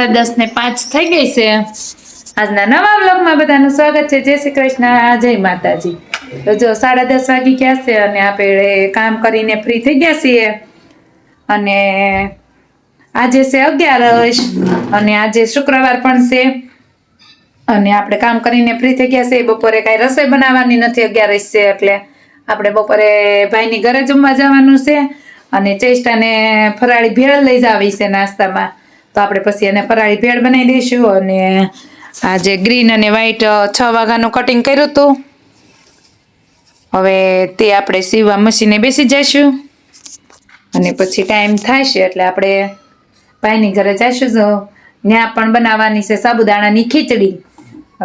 સાડા દસ ને પાંચ થઈ ગઈ છે. આજના નવા બ્લોગમાં બધાનું સ્વાગત છે. જય શ્રી કૃષ્ણ. જય માતાજી. તો જો સાડા દસ વાગી ગયા છે અને આપણે કામ કરીને ફ્રી થઈ ગયા છીએ. અને આજે છે અગિયારસ અને આજે શુક્રવાર પણ છે. અને આપણે કામ કરીને ફ્રી થઈ ગયા છે બપોરે કાંઈ રસોઈ બનાવવાની નથી. અગિયારસ છે એટલે આપણે બપોરે ભાઈની ઘરે જમવા જવાનું છે. અને ચેષ્ટાને ફરાળી ભેળ લઈ જાવી છે નાસ્તામાં. આપણે પછી એને ફરાળી ભેળ બનાવી દઈશું અને આજે ગ્રીન અને વ્હાઈટ છ વાગ્યાનું કટિંગ કર્યું હતું. હવે તે આપણે સીવવા મશીને બેસી જઈશું. અને પછી ટાઈમ છે એટલે આપણે ભાઈની ઘરે જઈશું તો ત્યાં પણ બનાવવાની છે સાબુદાણાની ખીચડી.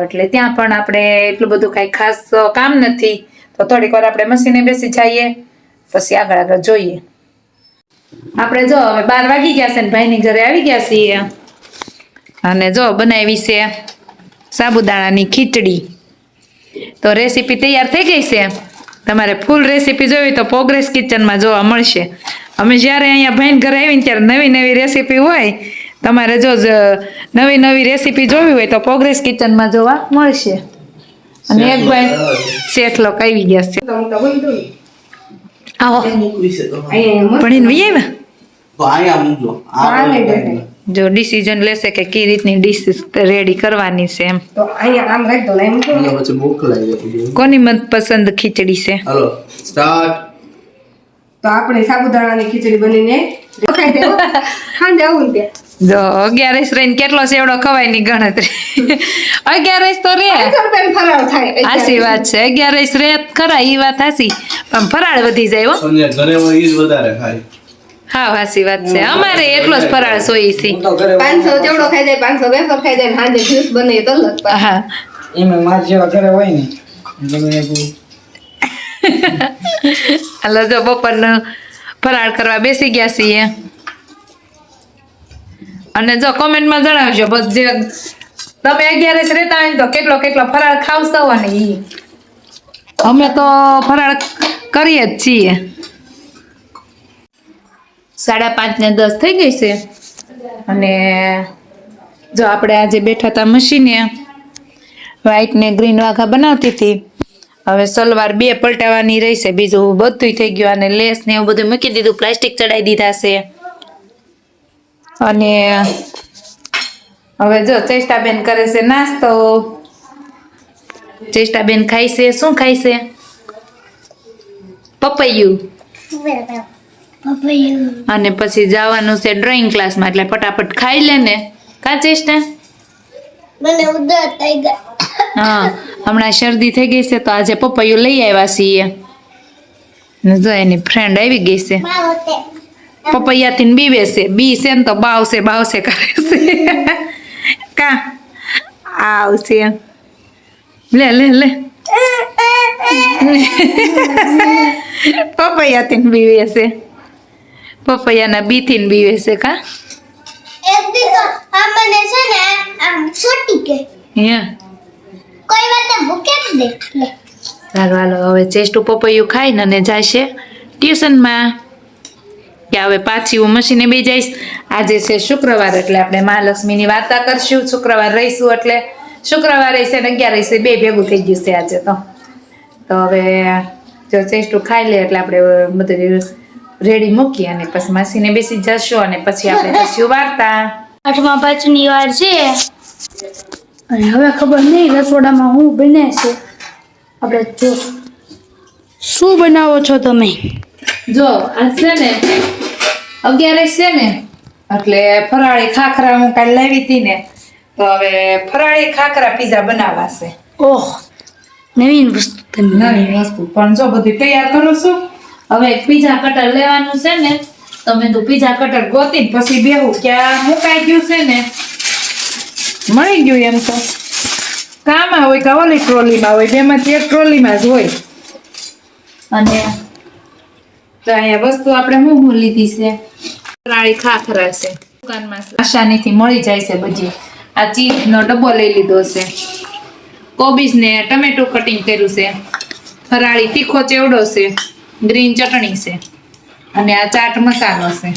એટલે ત્યાં પણ આપણે એટલું બધું કાંઈ ખાસ કામ નથી. તો થોડીક વાર આપણે મશીને બેસી જઈએ. પછી આગળ આગળ જોઈએ. આપણે જો હવે બાર વાગી ગયા છે ને ભાઈની ઘરે આવી ગયા છીએ. અને જો બનાવી છે સાબુદાણાની ખીચડી. તો રેસીપી તૈયાર થઈ ગઈ છે. તમારે ફૂલ રેસીપી જોવી તો પ્રોગ્રેસ કિચનમાં જોવા મળશે. અમે જ્યારે અહીંયા ભાઈને ઘરે આવીને ત્યારે નવી નવી રેસીપી હોય તમારે જો જ- નવી નવી રેસીપી જોવી હોય તો પ્રોગ્રેસ કિચનમાં જોવા મળશે. અને એક ભાઈ શેઠ લોકો આવી ગયા છે. આવો. ભણીને વહી આવ્યા જો ડિસિઝન લેશે કે કઈ રીતની ડિશ રેડી કરવાની છે એમ. તો અહીંયા આમ રાખ દો એમ પછી મોકલાઈ દે કોની મનપસંદ ખીચડી છે? હાલો સ્ટાર્ટ તો આપણે સાબુદાણાની ખીચડી બનીને જો અગિયારસ રહીને કેટલો સેવડો ખવાયની ગણતરી. અગિયારસ તો રે. હાસી વાત છે. અગિયારસ રે ખરા ઈ વાત હાસી. પણ ફરાળ વધી જાય હો. હાસી વાત છે. અમારે એટલો જ ફરાળ સોઈ છે. પાંચસો ચેવડો ખાઈ જાય પાંચસો વેફર ખાઈ જાય સાંજે જ્યુસ બને તો હા. એમાં માર જેવા ઘરે હોય ને હાલો જો બપોરનું ફરાળ કરવા બેસી ગયા છીએ. અને જો કોમેન્ટમાં જણાવજો જે તમે અગિયારસ રહેતા હોય તો કેટલો કેટલો ફરાળ ખાવશો અને એ અમે તો ફરાળ કરીએ જ છીએ. સાડા પાંચ ને દસ થઈ ગઈ છે. અને જો આપણે આજે બેઠા હતા મશીને, વ્હાઈટ ને ગ્રીન વાઘા બનાવતી હતી. હવે સલવાર બે પલટાવાની રહેશે બીજું બધું થઈ ગયું અને લેસ ને એવું બધું મૂકી દીધું પ્લાસ્ટિક ચડાવી દીધા છે. અને હવે જો ચેષ્ટાબેન કરે છે નાસ્તો. ચેષ્ટાબેન ખાય છે શું ખાય છે? પપૈયું. અને પછી જવાનું છે ડ્રોઈંગ ક્લાસમાં એટલે ફટાફટ ખાઈ લે ને. કા ચેષ્ટા? મને ઉધર થઈ ગયા. હા હમણાં શરદી થઈ ગઈ છે તો આજે પપૈયું લઈ આવ્યા છીએ. ને જો એની ફ્રેન્ડ આવી ગઈ છે. પપૈયા પપૈયાથી બી બીવે છે. બી છે ને તો બાવશે બાવશે કરે છે. કા? આવશે. લે લે લે. પપૈયાથી ને બીવે છે. પપૈયાના બીથી ને બીવે છે કા? આ મને છે ને આમ છોટી કે. અહીંયા કોઈ વાત ભૂકે જ દે સારું હાલો હવે ચેસ્ટ પપૈયું ખાઈને અને જશે ટ્યુશનમાં. કે હવે પાછી હું મશીને બી જઈશ. આજે છે શુક્રવાર એટલે આપણે મહાલક્ષ્મીની વાર્તા કરશું. શુક્રવાર રહીશું એટલે શુક્રવારે છે ને અગિયાર છે બે ભેગું થઈ ગયું છે આજે તો. તો હવે જો ચેસ્ટું ખાઈ લે એટલે આપણે બધું રેડી મૂકી અને પછી મશીને બેસી જશું અને પછી આપણે જશું વાર્તા. આઠમા પાંચની વાર છે. અને હવે ખબર નહીં રસોડામાં હું બને છે. આપણે જો. શું બનાવો છો તમે? જો આ છે ને અગિયારસ છે ને એટલે ફરાળી ખાખરા હું કાલે લાવી હતી ને તો હવે ફરાળી ખાખરા પીઝા બનાવાશે ઓહ નવીન વસ્તુ નવીન નવી વસ્તુ. પણ જો બધું તૈયાર કરું છું હવે પીઝા કટર લેવાનું છે ને તો મેં તો પીઝા કટર ગોતી પછી બેહું. ક્યાં મુકાઈ ગયું છે ને? મળી ગયું એમ તો. કામાં હોય કે ઓલી ટ્રોલીમાં હોય બેમાંથી એક ટ્રોલીમાં જ હોય. અને તો અહીંયા વસ્તુ આપણે શું શું લીધી છે? ફરાળી ખાખરા છે. દુકાનમાં આસાનીથી મળી જાય છે બધી. આ ચીઝનો ડબ્બો લઈ લીધો છે. કોબીજને ટમેટું કટિંગ કર્યું છે. ફરાળી તીખો ચેવડો છે. ગ્રીન ચટણી છે. અને આ ચાટ મસાલો છે.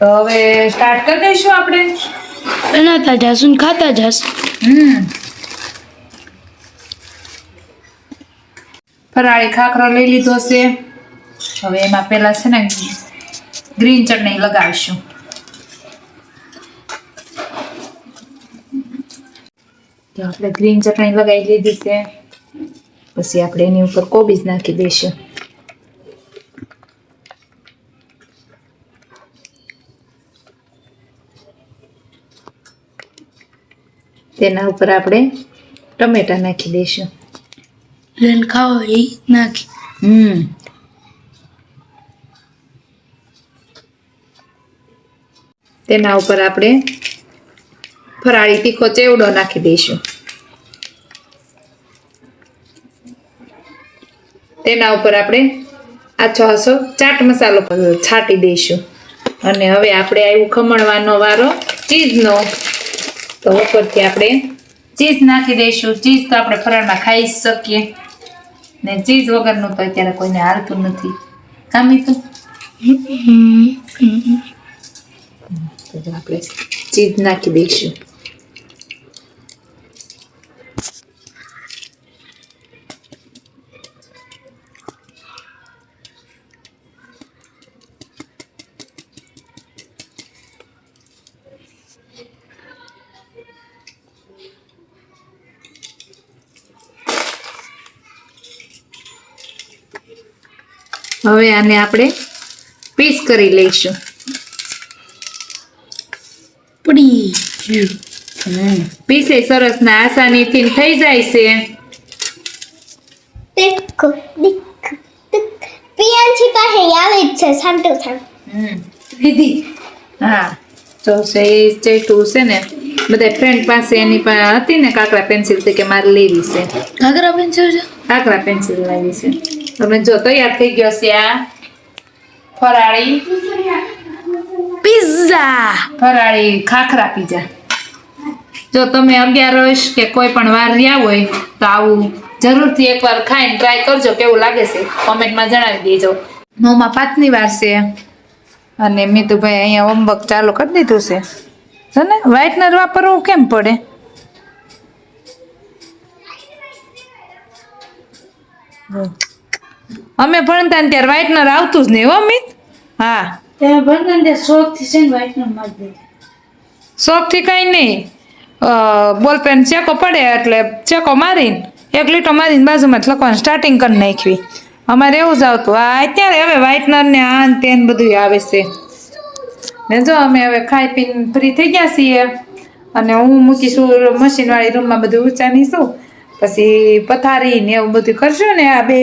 તો હવે સ્ટાર્ટ કરી દઈશું આપણે? બનાવતા જાશું ને ખાતા જાશું. હમ. ફરાળી ખાખરો લઈ લીધો છે. હવે એમાં પેલા છે ને ગ્રીન ચટણી લગાવીશું. તો આપણે ગ્રીન ચટણી લગાવી લીધી છે. પછી આપણે એની ઉપર કોબીજ નાખી દઈશું. તેના ઉપર આપણે ટમેટા નાખી દઈશું. ખાઓ એ નાખી. હમ. તેના ઉપર આપણે ફરાળી તીખો ચેવડો નાખી દઈશું. તેના ઉપર આપણે આછો આછો ચાટ મસાલો છાંટી દઈશું. અને હવે આપણે આવ્યું ખમણવાનો વારો ચીઝનો. તો ઉપરથી આપણે ચીઝ નાખી દઈશું. ચીઝ તો આપણે ફરાળમાં ખાઈ જ શકીએ. ને ચીઝ વગરનું તો અત્યારે કોઈને હાલતું નથી. કામી તો? તો આપણે ચીઝ નાખી દઈશું. હવે આને આપણે પીસ કરી લઈશું. પડી. પીસે સરસ ના આસાનીથી થઈ જાય છે. તીખ પાસે આવે જ છે દીદી હા તો છે એ ચેટું છે ને બધા ફ્રેન્ડ પાસે એની પાસે હતી ને કાકરા પેન્સિલ કે મારે લેવી છે. ઘાઘરા પેન્સિલ છે? કાકરા પેન્સિલ લાવી છે. તમે જો તૈયાર થઈ ગયો છે આ ફરાળી. પિઝા ફરાળી ખાખરા પીઝા જો તમે અગિયારસ કે કોઈ પણ વાર રહ્યા હોય તો આવું જરૂરથી એકવાર ખાઈને ટ્રાય કરજો કેવું લાગે છે? કોમેન્ટમાં જણાવી દેજો. મોંમાં પાંચની વાર છે. અને મીતુભાઈ અહીંયા હોમવર્ક ચાલુ કરી દીધું છે. છે ને વ્હાઇટનર વાપરવું કેમ પડે? જો. અમે ભણતા ને ત્યારે વ્હાઇટનર આવતું જ નહીં હો મિત હા. તમે ભણતા ને શોખથી છે ને વ્હાઈટનર મારી દે. શોખથી કંઈ નહીં. બોલપેન ચેકો પડે એટલે ચેકો મારીને એક લીટો મારીને બાજુમાં લખવાનું સ્ટાર્ટિંગ કરી નાખવી. અમારે એવું જ આવતું. આ અત્યારે હવે વ્હાઇટનર ને આ તેન બધું આવે છે. ને જો અમે હવે ખાઈ પીને ફ્રી થઈ ગયા છીએ અને હું મૂકીશું મશીનવાળી રૂમમાં બધું ઊંચાનીશું પછી પથારી ને એવું બધું કરશું ને આ બે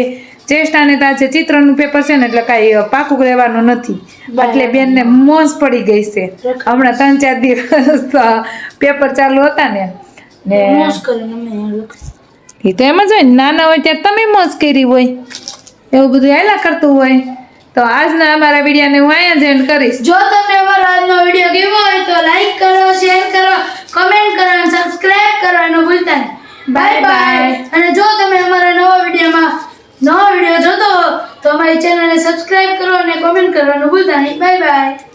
ચેસ્ટ અને તાજે ચિત્રનું પેપર છે ને એટલે કાંઈ પાકું રહેવાનું નથી. એટલે બેનને મોજ પડી ગઈ છે. હમણાં ત્રણ ચાર દિવસ પેપર ચાલુ હતા ને ને એ તો એમ જ હોય નાના હોય ત્યારે તમે મોજ કરી હોય. એવું બધું હેલા કરતું હોય. તો આજના અમારા વિડીયોને હું અહીંયા જ એન્ડ કરીશ. જો તમને અમારો આજનો વીડિયો ગમ્યો હોય તો લાઈક કરો શેર કરો કમેન્ટ કરો અને સબસ્ક્રાઇબ કરવાનું ભૂલતા બાય બાય અને જો તમે અમારા નવા વિડીયોમાં નવો વીડિયો જોતો તો અમારી ચેનલને સબસ્ક્રાઈબ કરો અને કોમેન્ટ કરવાનું ભૂલતા નહીં. Bye bye